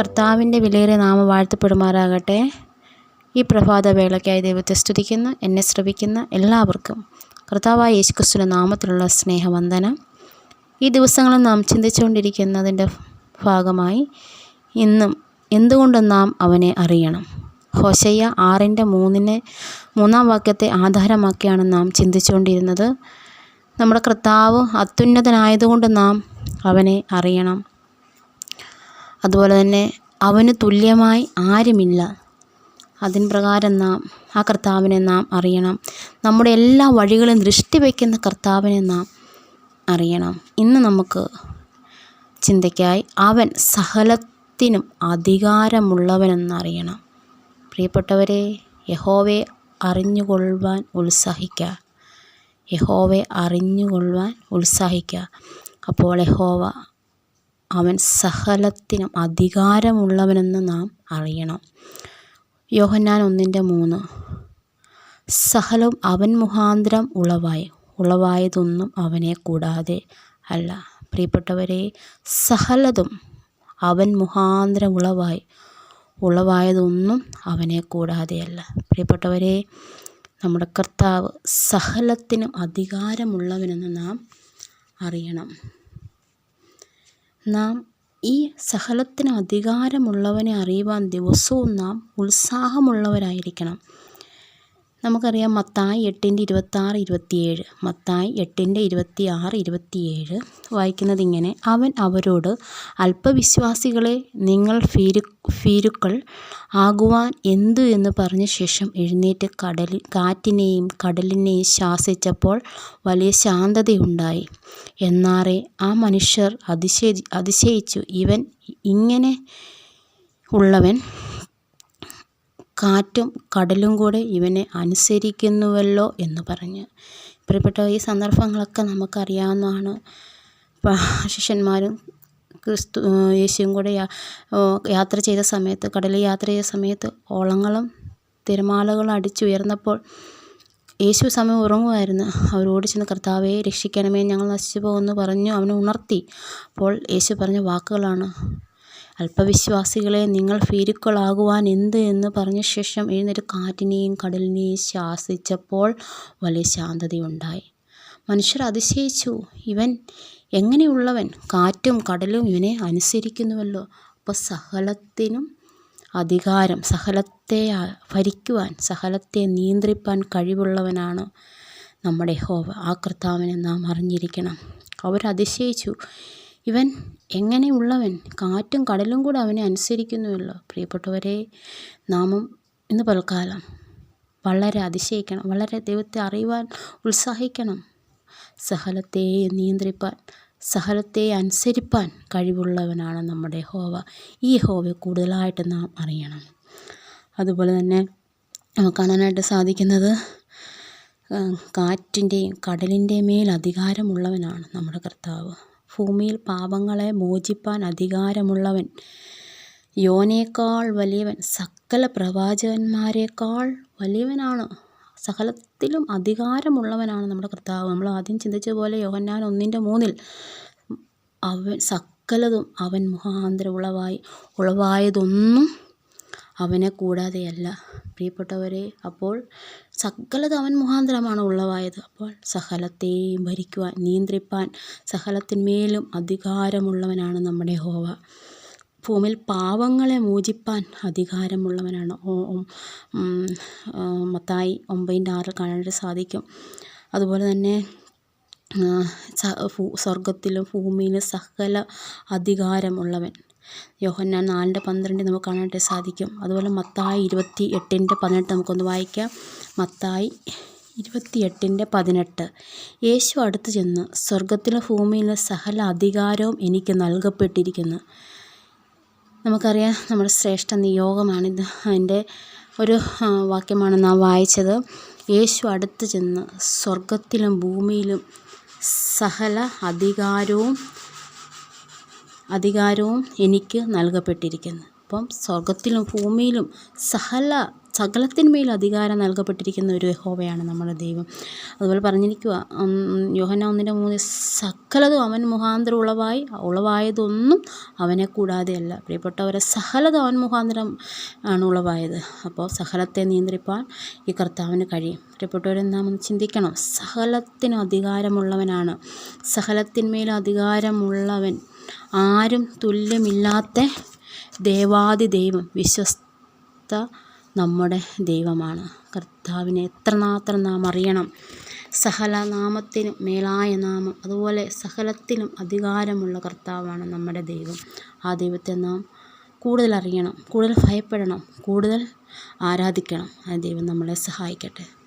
കർത്താവിന്റെ വിലയേറിയ നാമം വാഴ്ത്തപ്പെടുമാറാകട്ടെ. ഈ പ്രഭാത വേളയ്ക്കായി ദൈവത്തെ സ്തുതിക്കുന്ന എന്നെ ശ്രവിക്കുന്ന എല്ലാവർക്കും. കർത്താവായ യേശുക്രിസ്തുവിന്റെ നാമത്തിലുള്ള സ്നേഹവന്ദനം. ഈ ദിവസങ്ങളിൽ നാം ചിന്തിച്ചുകൊണ്ടിരിക്കുന്നതിന്റെ ഭാഗമായി ഇന്നും എന്തുകൊണ്ട് നാം അവനെ അറിയണം. ഹോശയ്യ ആറിന്റെ മൂന്നിനെ മൂന്നാം വാക്യത്തെ ആധാരമാക്കിയാണ് നാം ചിന്തിച്ചുകൊണ്ടിരുന്നത്. നമ്മുടെ കർത്താവ് അത്യുന്നതനായതുകൊണ്ട് നാം അവനെ അറിയണം. അതുപോലെ തന്നെ അവന് തുല്യമായി ആരുമില്ല. അതിൻ പ്രകാരം നാം ആ കർത്താവിനെ നാം അറിയണം. നമ്മുടെ എല്ലാ വഴികളും ദൃഷ്ടി വയ്ക്കുന്ന കർത്താവിനെ നാം അറിയണം. ഇന്ന് നമുക്ക് ചിന്തയ്ക്കായി അവൻ സകലത്തിനും അധികാരമുള്ളവനെന്നറിയണം. പ്രിയപ്പെട്ടവരെ യഹോവെ അറിഞ്ഞുകൊള്ളുവാൻ ഉത്സാഹിക്കുക യഹോവെ അറിഞ്ഞുകൊള്ളുവാൻ ഉത്സാഹിക്കുക അപ്പോൾ യഹോവ അവൻ സകലത്തിനും അധികാരമുള്ളവനെന്ന് നാം അറിയണം. യോഹന്നാൻ ഒന്നിന്റെ മൂന്ന്. സകലവും അവൻ മുഖാന്തരം ഉളവായി ഉളവായതൊന്നും അവനെ കൂടാതെ അല്ല. പ്രിയപ്പെട്ടവരെ സഹലതും അവൻ മുഖാന്തരം ഉളവായി ഉളവായതൊന്നും അവനെ കൂടാതെയല്ല പ്രിയപ്പെട്ടവരെ നമ്മുടെ കർത്താവ് സകലത്തിനും അധികാരമുള്ളവനെന്ന് നാം അറിയണം. നാം ഈ സകലത്തിനും അധികാരമുള്ളവനെ അറിയുവാൻ ദിവസവും നാം ഉത്സാഹമുള്ളവരായിരിക്കണം. നമുക്കറിയാം മത്തായി എട്ടിന്റെ ഇരുപത്താറ് ഇരുപത്തിയേഴ്. മത്തായി എട്ടിന്റെ ഇരുപത്തി ആറ് ഇരുപത്തിയേഴ്. വായിക്കുന്നത് ഇങ്ങനെ അവൻ അവരോട് അല്പവിശ്വാസികളെ നിങ്ങൾ ഫീരു ഫീരുക്കൾ ആകുവാൻ എന്തു എന്ന് പറഞ്ഞ ശേഷം എഴുന്നേറ്റ് കടലിൽ കാറ്റിനെയും കടലിനെയും ശാസിച്ചപ്പോൾ വലിയ ശാന്തതയുണ്ടായി. എന്നാറെ ആ മനുഷ്യർ അതിശയി അതിശയിച്ചു. ഇവൻ ഇങ്ങനെ ഉള്ളവൻ കാറ്റും കടലും കൂടെ ഇവനെ അനുസരിക്കുന്നുവല്ലോ എന്ന് പറഞ്ഞ്. പ്രിയപ്പെട്ട ഈ സന്ദർഭങ്ങളൊക്കെ നമുക്കറിയാവുന്നതാണ്. ശിഷ്യന്മാരും ക്രിസ്തു യേശുവും കൂടെ യാത്ര ചെയ്ത സമയത്ത് കടലിൽ യാത്ര ചെയ്ത സമയത്ത് ഓളങ്ങളും തിരമാലകളും അടിച്ചുയർന്നപ്പോൾ യേശു സമയം ഉറങ്ങുമായിരുന്നു. അവരോട് ചെന്ന് കർത്താവെ രക്ഷിക്കണമേ ഞങ്ങൾ നശിച്ചു പോകുമെന്ന് പറഞ്ഞു അവനെ ഉണർത്തി. അപ്പോൾ യേശു പറഞ്ഞ വാക്കുകളാണ് അല്പവിശ്വാസികളെ നിങ്ങൾ ഭീരുക്കളാകുവാൻ എന്ത് എന്ന് പറഞ്ഞ ശേഷം എഴുന്നേറ്റ് കാറ്റിനെയും കടലിനെയും ശാസിച്ചപ്പോൾ വലിയ ശാന്തതയുണ്ടായി. മനുഷ്യർ അതിശയിച്ചു ഇവൻ എങ്ങനെയുള്ളവൻ? കാറ്റും കടലും ഇവനെ അനുസരിക്കുന്നുവല്ലോ. അപ്പോൾ സകലത്തിനും അധികാരം സഹലത്തെ ഭരിക്കുവാൻ സഹലത്തെ നിയന്ത്രിപ്പാൻ കഴിവുള്ളവനാണ് നമ്മുടെ ഹോവ ആ കർത്താവിനെ നാം അറിഞ്ഞിരിക്കണം. അവരതിശയിച്ചു ഇവൻ എങ്ങനെയുള്ളവൻ? കാറ്റും കടലും കൂടെ അവനെ അനുസരിക്കുന്നുവല്ലോ. പ്രിയപ്പെട്ടവരെ നാമും ഇന്ന് പൽക്കാലം വളരെ അതിശയിക്കണം വളരെ ദൈവത്തെ അറിയുവാൻ ഉത്സാഹിക്കണം. സഹലത്തെ നിയന്ത്രിപ്പാൻ സഹലത്തെ അനുസരിപ്പാൻ കഴിവുള്ളവനാണ് നമ്മുടെ ഹോവ ഈ ഹോവയെ കൂടുതലായിട്ട് നാം അറിയണം. അതുപോലെ തന്നെ കാണാനായിട്ട് സാധിക്കുന്നത് കാറ്റിന്റെയും കടലിന്റെയും മേൽ അധികാരമുള്ളവനാണ് നമ്മുടെ കർത്താവ്. ഭൂമിയിൽ പാപങ്ങളെ മോചിപ്പാൻ അധികാരമുള്ളവൻ യോനേക്കാൾ വലിയവൻ സകല പ്രവാചകന്മാരെക്കാൾ വലിയവനാണ്. സകലത്തിലും അധികാരമുള്ളവനാണ് നമ്മുടെ കർത്താവ്. നമ്മൾ ആദ്യം ചിന്തിച്ച പോലെ യോഹന്നാൻ ഒന്നിന്റെ മൂന്നിൽ അവൻ സകലതും അവൻ മുഖാന്തരം ഉളവായി ഉളവായതൊന്നും അവനെ കൂടാതെയല്ല പ്രിയപ്പെട്ടവരെ അപ്പോൾ സകലത് അവൻ മുഖാന്തരമാണ് ഉളവായത് അപ്പോൾ സകലത്തെയും ഭരിക്കുവാൻ നിയന്ത്രിപ്പാൻ സകലത്തിന്മേലും അധികാരമുള്ളവനാണ് നമ്മുടെ ഹോവ ഭൂമിയിൽ പാവങ്ങളെ മോചിപ്പാൻ അധികാരമുള്ളവനാണ്. മത്തായി ഒമ്പതിന്റെ ആറിൽ കാണാനായിട്ട് സാധിക്കും. അതുപോലെ തന്നെ സ്വർഗത്തിലും ഭൂമിയിലും സകല അധികാരമുള്ളവൻ. യോഹന്നാൻ നാലിന്റെ പന്ത്രണ്ട് നമുക്ക് കാണാനായിട്ട് സാധിക്കും. അതുപോലെ മത്തായി ഇരുപത്തി എട്ടിന്റെ പതിനെട്ട് നമുക്കൊന്ന് വായിക്കാം. മത്തായി ഇരുപത്തിയെട്ടിന്റെ പതിനെട്ട്. യേശു അടുത്ത് ചെന്ന് സ്വർഗത്തിലെ ഭൂമിയിലെ സകല അധികാരവും എനിക്ക് നൽകപ്പെട്ടിരിക്കുന്നു. നമുക്കറിയാം നമ്മുടെ ശ്രേഷ്ഠ നിയോഗമാണിത്. അതിന്റെ ഒരു വാക്യമാണ് നാം വായിച്ചത്. യേശു അടുത്ത് ചെന്ന് സ്വർഗത്തിലും ഭൂമിയിലും സകല അധികാരവും അധികാരവും എനിക്ക് നൽകപ്പെട്ടിരിക്കുന്നു. അപ്പം സ്വർഗത്തിലും ഭൂമിയിലും സകല സകലത്തിന്മേൽ അധികാരം നൽകപ്പെട്ടിരിക്കുന്ന ഒരു യഹോവയാണ് നമ്മുടെ ദൈവം. അതുപോലെ പറഞ്ഞിരിക്കുക യോഹന ഒന്നിന്റെ മൂന്ന് സകലതും അവൻ മുഖാന്തരം ഉളവായി ഉളവായതൊന്നും അവനെ കൂടാതെയല്ല പ്രിയപ്പെട്ടവരെ സകലതും അവൻ മുഖാന്തരം ആണ് ഉളവായത്. അപ്പോൾ സകലത്തെ നിയന്ത്രിപ്പാൻ ഈ കർത്താവിന് കഴിയും. പ്രിയപ്പെട്ടവരെ നാം ഒന്ന് ചിന്തിക്കണം. സഹലത്തിന് അധികാരമുള്ളവനാണ്. സകലത്തിന്മേൽ അധികാരമുള്ളവൻ ആരും തുല്യമില്ലാത്ത ദേവാദി ദൈവം വിശ്വസ്ത നമ്മുടെ ദൈവമാണ്. കർത്താവിനെ എത്രമാത്രം നാം അറിയണം. സഹല നാമത്തിനും മേലായ നാമം അതുപോലെ സഹലത്തിനും അധികാരമുള്ള കർത്താവാണ് നമ്മുടെ ദൈവം. ആ ദൈവത്തെ നാം കൂടുതൽ അറിയണം കൂടുതൽ ഭയപ്പെടണം കൂടുതൽ ആരാധിക്കണം. ആ ദൈവം നമ്മളെ സഹായിക്കട്ടെ.